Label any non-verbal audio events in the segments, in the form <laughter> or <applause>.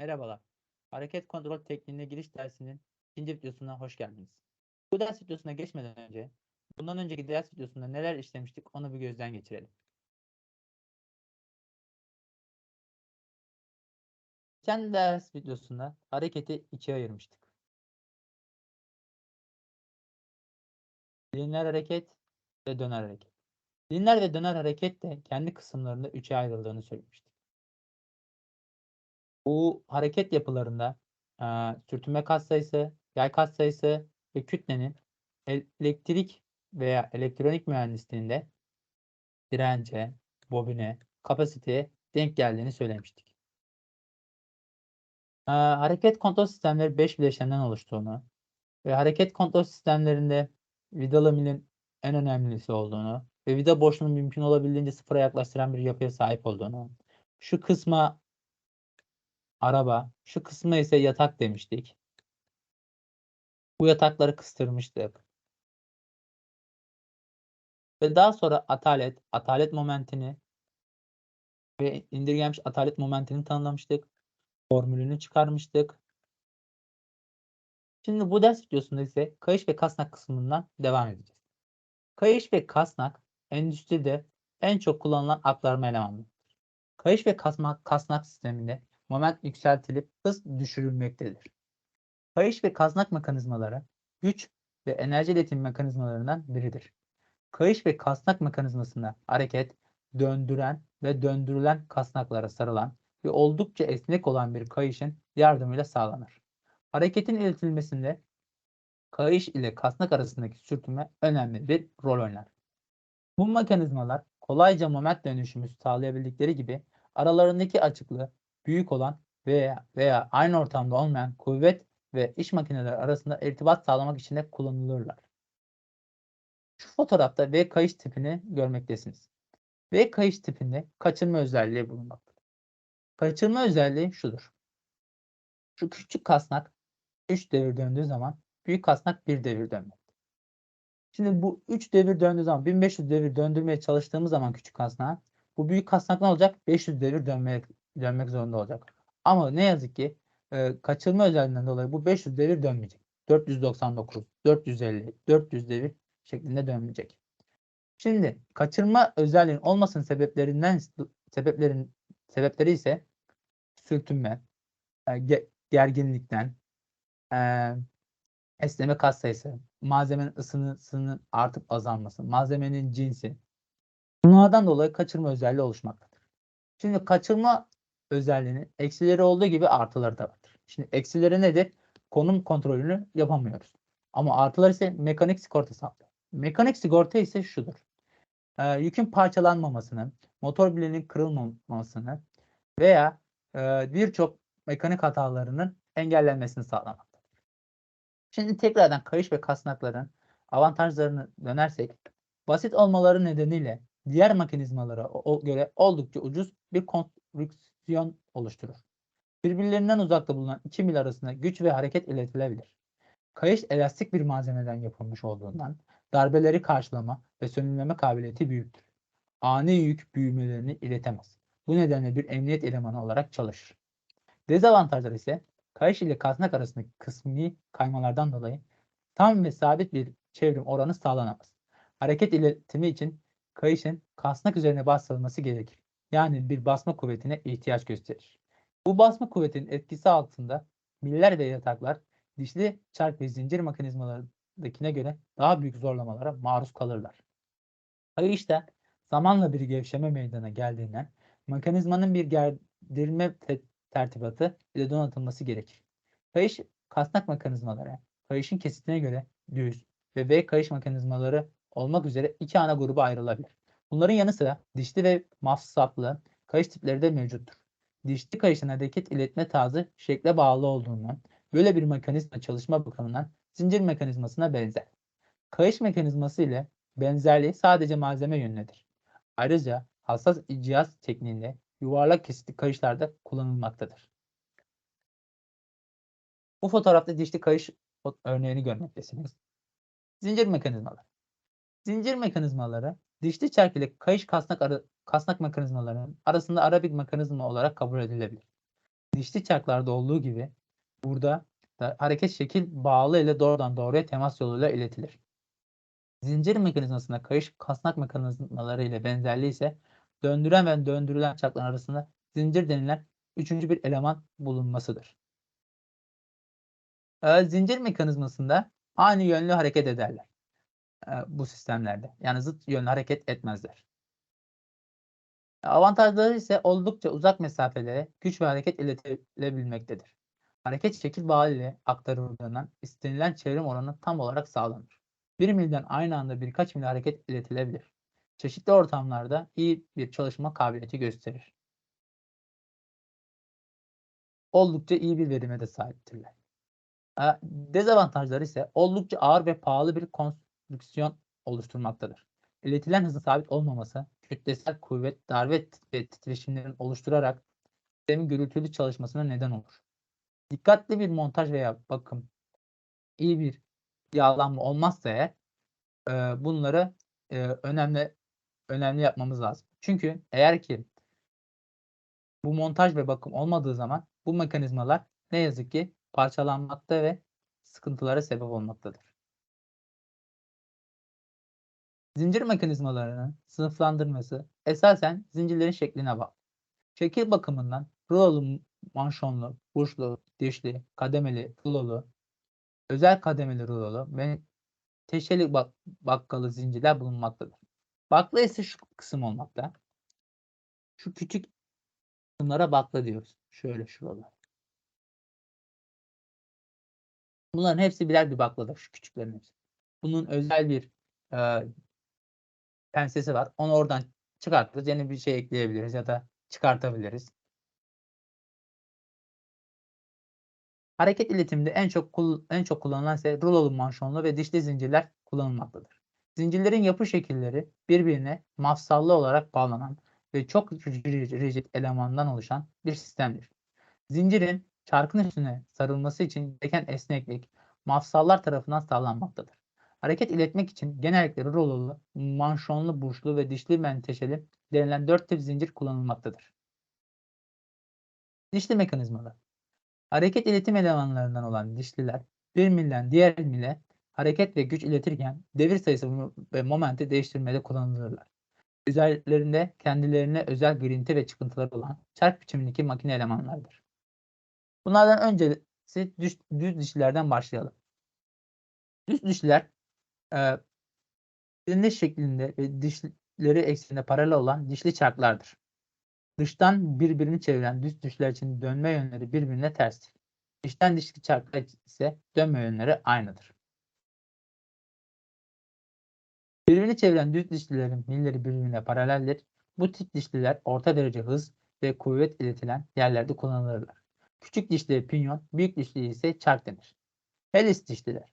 Merhabalar. Hareket kontrol tekniğine giriş dersinin ikinci videosuna hoş geldiniz. Bu ders videosuna geçmeden önce, bundan önceki ders videosunda neler işlemiştik onu bir gözden geçirelim. Geçen ders videosunda hareketi ikiye ayırmıştık. Lineer hareket ve döner hareket. Lineer ve döner hareket de kendi kısımlarında üçe ayrıldığını söylemiştik. Bu hareket yapılarında eee, sürtünme katsayısı, yay katsayısı ve kütlenin elektrik veya elektronik mühendisliğinde dirence, bobine, kapasiteye denk geldiğini söylemiştik. Eee, hareket kontrol sistemleri 5 bileşenden oluştuğunu ve hareket kontrol sistemlerinde vidalı milin en önemlisi olduğunu ve vida boşluğunu mümkün olabildiğince sıfıra yaklaştıran bir yapıya sahip olduğunu, şu kısma araba, şu kısmına ise yatak demiştik. Bu yatakları kıstırmıştık. Ve daha sonra atalet, atalet momentini ve indirgenmiş atalet momentini tanımlamıştık. Formülünü çıkarmıştık. Şimdi bu ders videosunda ise kayış ve kasnak kısmından devam edeceğiz. Kayış ve kasnak endüstride en çok kullanılan aktarma elemanlarıdır. Kayış ve kasnak, kasnak sisteminde moment yükseltilip hız düşürülmektedir. Kayış ve kasnak mekanizmaları güç ve enerji iletim mekanizmalarından biridir. Kayış ve kasnak mekanizmasında hareket, döndüren ve döndürülen kasnaklara sarılan ve oldukça esnek olan bir kayışın yardımıyla sağlanır. Hareketin iletilmesinde kayış ile kasnak arasındaki sürtünme önemli bir rol oynar. Bu mekanizmalar kolayca moment dönüşümü sağlayabildikleri gibi aralarındaki açıklığı büyük olan veya veya aynı ortamda olmayan kuvvet ve iş makineleri arasında irtibat sağlamak için de kullanılırlar. Şu fotoğrafta V kayış tipini görmektesiniz. V kayış tipinde kaçırma özelliği bulunmaktadır. Kaçırma özelliği şudur. Şu küçük kasnak 3 devir döndüğü zaman büyük kasnak 1 devir dönmektedir. Şimdi bu 3 devir döndüğü zaman 1500 devir döndürmeye çalıştığımız zaman küçük kasnağı bu büyük kasnak ne olacak? 500 devir dönmeye dönmek zorunda olacak. Ama ne yazık ki e, kaçırma özelliğinden dolayı bu 500 devir dönmeyecek. 499, 450, 400 devir şeklinde dönmeyecek. Şimdi kaçırma özelliğinin olmasının sebeplerinden sebeplerin sebepleri ise sürtünme, e, ge- gerginlikten, e, esneme katsayısı, malzemenin ısısının artıp azalması, malzemenin cinsi. Bunlardan dolayı kaçırma özelliği oluşmaktadır. Şimdi kaçırma özelliğinin eksileri olduğu gibi artıları da vardır. Şimdi eksileri nedir? Konum kontrolünü yapamıyoruz. Ama artılar ise mekanik sigorta sağlıyor. Mekanik sigorta ise şudur. Ee, yükün parçalanmamasını, motor bileğinin kırılmamasını veya e, birçok mekanik hatalarının engellenmesini sağlamaktadır. Şimdi tekrardan kayış ve kasnakların avantajlarını dönersek, basit olmaları nedeniyle diğer mekanizmalara göre oldukça ucuz bir konstrüksiyon oluşturur. Birbirlerinden uzakta bulunan iki mil arasında güç ve hareket iletilebilir. Kayış elastik bir malzemeden yapılmış olduğundan darbeleri karşılama ve sönümleme kabiliyeti büyüktür. Ani yük büyümelerini iletemez. Bu nedenle bir emniyet elemanı olarak çalışır. Dezavantajlar ise kayış ile kasnak arasındaki kısmi kaymalardan dolayı tam ve sabit bir çevrim oranı sağlanamaz. Hareket iletimi için kayışın kasnak üzerine bastırılması gerekir. Yani bir basma kuvvetine ihtiyaç gösterir. Bu basma kuvvetinin etkisi altında miller ve yataklar dişli çark ve zincir mekanizmalarındakine göre daha büyük zorlamalara maruz kalırlar. Kayışta zamanla bir gevşeme meydana geldiğinden mekanizmanın bir gerdirme te- tertibatı ile donatılması gerekir. Kayış kasnak mekanizmaları kayışın kesitine göre düz ve V kayış mekanizmaları olmak üzere iki ana gruba ayrılabilir. Bunların yanı sıra dişli ve mafsaplı kayış tipleri de mevcuttur. Dişli kayışın hareket iletme tarzı şekle bağlı olduğundan böyle bir mekanizma çalışma bakımından zincir mekanizmasına benzer. Kayış mekanizması ile benzerliği sadece malzeme yönündedir. Ayrıca hassas cihaz tekniğinde yuvarlak kesitli kayışlarda kullanılmaktadır. Bu fotoğrafta dişli kayış örneğini görmektesiniz. Zincir mekanizmaları. Zincir mekanizmaları dişli çark ile kayış kasnak, arı- kasnak mekanizmalarının arasında ara mekanizma olarak kabul edilebilir. Dişli çarklarda olduğu gibi burada da hareket şekil bağlı ile doğrudan doğruya temas yoluyla iletilir. Zincir mekanizmasında kayış kasnak mekanizmaları ile benzerliği ise döndüren ve döndürülen çarklar arasında zincir denilen üçüncü bir eleman bulunmasıdır. Ee, zincir mekanizmasında aynı yönlü hareket ederler e, bu sistemlerde. Yani zıt yönlü hareket etmezler. Avantajları ise oldukça uzak mesafelere güç ve hareket iletilebilmektedir. Hareket şekil bağlı ile aktarıldığından istenilen çevrim oranı tam olarak sağlanır. Bir milden aynı anda birkaç mil hareket iletilebilir. Çeşitli ortamlarda iyi bir çalışma kabiliyeti gösterir. Oldukça iyi bir verime de sahiptirler. E, dezavantajları ise oldukça ağır ve pahalı bir konstrüksiyon oluşturmaktadır. İletilen hızın sabit olmaması, kütlesel kuvvet, darbe ve titreşimlerin oluşturarak sistemin gürültülü çalışmasına neden olur. Dikkatli bir montaj veya bakım, iyi bir yağlanma olmazsa eğer e, bunları e, önemli önemli yapmamız lazım. Çünkü eğer ki bu montaj ve bakım olmadığı zaman bu mekanizmalar ne yazık ki parçalanmakta ve sıkıntılara sebep olmaktadır. Zincir mekanizmalarının sınıflandırması esasen zincirlerin şekline bağlı. Şekil bakımından rulolu, manşonlu, burçlu, dişli, kademeli, rulolu, özel kademeli rulolu ve teşeli bak bakkalı zincirler bulunmaktadır. Bakla ise şu kısım olmakta. Şu küçük bunlara bakla diyoruz. Şöyle şuralar. Bunların hepsi birer bir bakladır. Şu küçüklerin hepsi. Bunun özel bir e, pensesi var. Onu oradan çıkartırız. Yeni bir şey ekleyebiliriz ya da çıkartabiliriz. Hareket iletiminde en çok en çok kullanılan ise rulolu manşonlu ve dişli zincirler kullanılmaktadır. Zincirlerin yapı şekilleri birbirine mafsallı olarak bağlanan ve çok rigid elemandan oluşan bir sistemdir. Zincirin çarkın üstüne sarılması için gereken esneklik mafsallar tarafından sağlanmaktadır. Hareket iletmek için genellikle rololu, manşonlu burçlu ve dişli menteşeli denilen dört tip zincir kullanılmaktadır. Dişli mekanizmalar Hareket iletim elemanlarından olan dişliler bir milden diğer mile hareket ve güç iletirken devir sayısı ve momenti değiştirmede kullanılırlar. Üzerlerinde kendilerine özel girinti ve çıkıntıları olan çark biçimindeki makine elemanlardır. Bunlardan öncesi düz, düz dişlilerden başlayalım. Düz dişliler e, şeklinde ve dişleri ekseninde paralel olan dişli çarklardır. Dıştan birbirini çeviren düz dişler için dönme yönleri birbirine terstir. İçten dişli çarklar ise dönme yönleri aynıdır. Birbirini çeviren düz dişlilerin milleri birbirine paraleldir. Bu tip dişliler orta derece hız ve kuvvet iletilen yerlerde kullanılırlar. Küçük dişliye pinyon, büyük dişliye ise çark denir. Helis dişliler.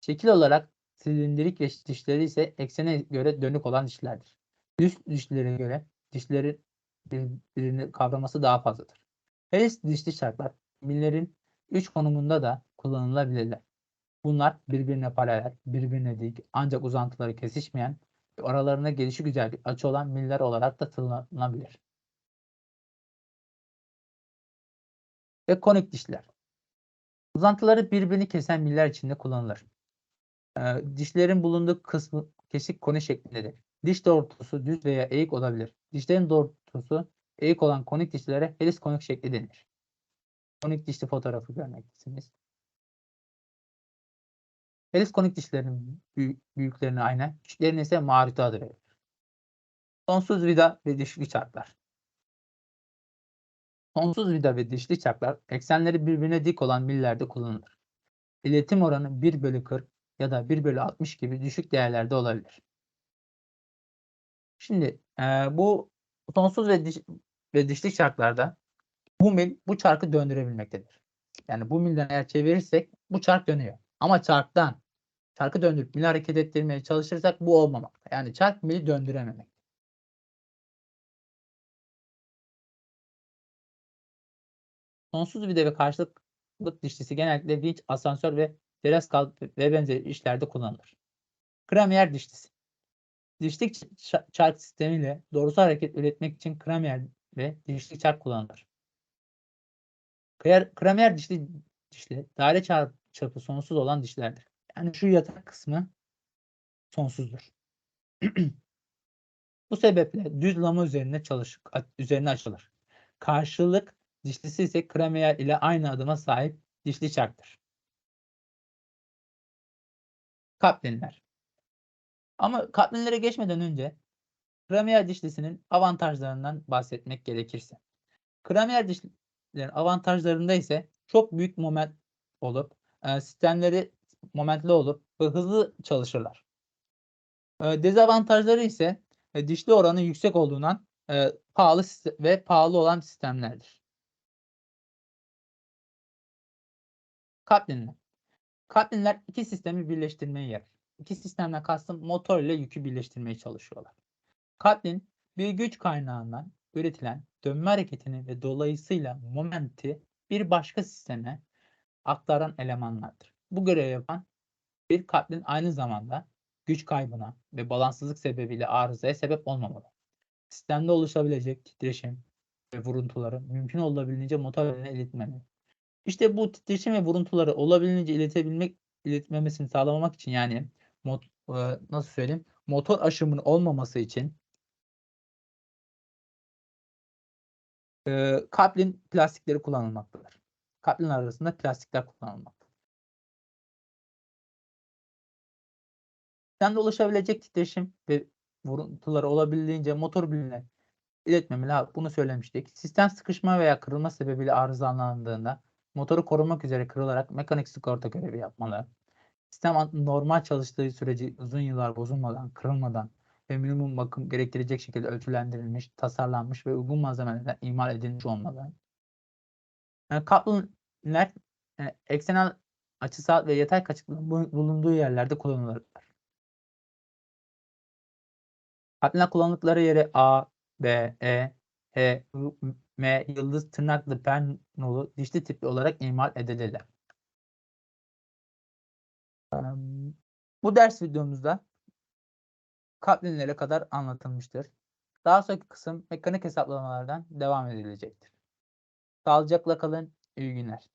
Şekil olarak silindirik ve dişleri ise eksene göre dönük olan dişlerdir. Düz dişlere göre dişlerin birbirini kavraması daha fazladır. Helis dişli çarklar millerin üç konumunda da kullanılabilirler. Bunlar birbirine paralel, birbirine dik ancak uzantıları kesişmeyen ve aralarında gelişi güzel bir açı olan miller olarak da tanımlanabilir. Ve konik dişler. Uzantıları birbirini kesen miller içinde kullanılır. Ee, dişlerin bulunduğu kısmı kesik koni şeklindedir. Diş doğrultusu düz veya eğik olabilir. Dişlerin doğrultusu eğik olan konik dişlere helis konik şekli denir. Konik dişli fotoğrafı görmektesiniz. Helis konik dişlerin büyüklerine aynen, küçüklerine ise marita adı verilir. Sonsuz vida ve dişli çarklar. Sonsuz vida ve dişli çarklar eksenleri birbirine dik olan millerde kullanılır. İletim oranı 1 bölü 40 ya da 1 bölü 60 gibi düşük değerlerde olabilir. Şimdi e, bu sonsuz ve, diş, ve dişli çarklarda bu mil bu çarkı döndürebilmektedir. Yani bu milden eğer çevirirsek bu çark dönüyor. Ama çarktan çarkı döndürüp mili hareket ettirmeye çalışırsak bu olmamakta. Yani çark mili döndürememek. Sonsuz vida ve karşılıklık dişlisi genellikle vinç, asansör ve teras kalp ve benzeri işlerde kullanılır. Kramiyer dişlisi. Dişlik çark sistemiyle doğrusal hareket üretmek için kramiyer ve dişlik çark kullanılır. Kremer dişli dişli daire çapı sonsuz olan dişlerdir. Yani şu yatak kısmı sonsuzdur. <clears throat> Bu sebeple düz lama üzerine çalışır, üzerine açılır. Karşılık dişlisi ise kremer ile aynı adıma sahip dişli çarktır. Kaplinler. Ama kaplinlere geçmeden önce kremer dişlisinin avantajlarından bahsetmek gerekirse. Kremer dişlilerin avantajlarında ise çok büyük moment olup e, sistemleri momentli olup ve hızlı çalışırlar. E, dezavantajları ise e, dişli oranı yüksek olduğundan pahalı ve pahalı olan sistemlerdir. Kaplinler. Kaplinler iki sistemi birleştirmeyi yapar. İki sistemden kastım motor ile yükü birleştirmeye çalışıyorlar. Kaplin bir güç kaynağından üretilen dönme hareketini ve dolayısıyla momenti bir başka sisteme aktaran elemanlardır. Bu görevi yapan bir kaplin aynı zamanda güç kaybına ve balansızlık sebebiyle arızaya sebep olmamalı. Sistemde oluşabilecek titreşim ve vuruntuları mümkün olabildiğince motorine iletmemeli. İşte bu titreşim ve vuruntuları olabildiğince iletebilmek iletmemesini sağlamak için yani mot, e, nasıl söyleyeyim motor aşımının olmaması için e, kaplin plastikleri kullanılmaktadır. Kaplin arasında plastikler kullanılmaktadır. Sistemde oluşabilecek titreşim ve vuruntuları olabildiğince motor bilimine iletmemeli. Bunu söylemiştik. Sistem sıkışma veya kırılma sebebiyle arızalandığında motoru korumak üzere kırılarak mekanik sigorta görevi yapmalı. Sistem normal çalıştığı sürece uzun yıllar bozulmadan, kırılmadan ve minimum bakım gerektirecek şekilde ölçülendirilmiş, tasarlanmış ve uygun malzemelerden imal edilmiş olmalı. Yani kaplinler e, eksenel açısal ve yatay kaçıklığın bu- bulunduğu yerlerde kullanılırlar. Kaplinler kullanıldıkları yere A, B, E, H, M, yıldız, tırnaklı, pernolu, dişli tipli olarak imal edilirler. Bu ders videomuzda kaplinlere kadar anlatılmıştır. Daha sonraki kısım mekanik hesaplamalardan devam edilecektir. Sağlıcakla kalın, iyi günler.